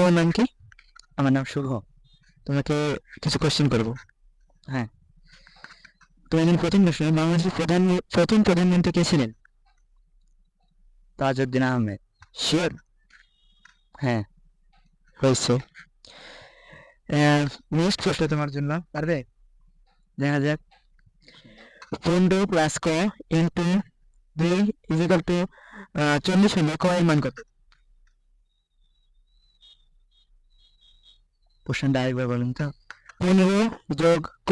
তোমার নাম কি? আমার নাম শুভ। তোমাকে কিছু কোশ্চেন করব। হ্যাঁ। তো একজন প্রথম প্রশ্ন বাংলাদেশের প্রধান প্রথম প্রধানমন্ত্রী কে ছিলেন? তাজউদ্দিন আহমেদ। শিওর হ্যাঁ। হয়েছে নেক্সট প্রশ্ন তোমার জন্য। পারবে? দেখা যাক। পনেরো প্লাস ক ইন্টু দুই ইজিকাল টু চল্লিশ হলে ক এর মান কত? প্রশ্নটা আরেকবার বলুন তো পনেরো যোগ ক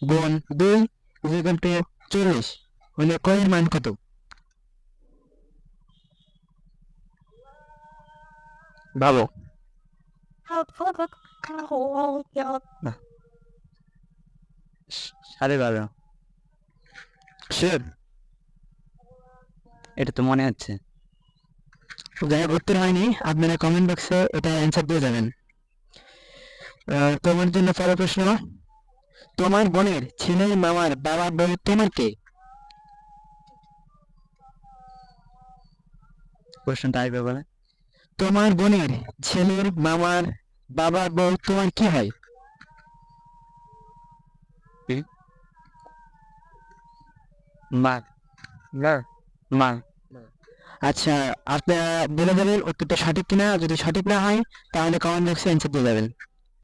গুণ দুই ইজিকাল টু চল্লিশ হলে ক এর মান কত ভাবো সাড়ে বারো। শিওর এটা তো মনে হচ্ছে যাই উত্তর হয়নি। আপনারা কমেন্ট বক্সে এটা অ্যান্সার দিয়ে যাবেন। তোমার জন্য পরের প্রশ্ন। তোমার বোনের ছেলের মামার বাবার বউ তোমার কে? প্রশ্নটা আসবে বলে। তোমার বোনের ছেলের মামার বাবার বউ তোমার কি হয়? মা। না মা। আচ্ছা আপনারা বলে দেবেন উত্তরটা সঠিক কিনা? যদি সঠিক না হয় তাহলে কমেন্ট বক্সে অ্যান্সার দিয়ে যাবেন।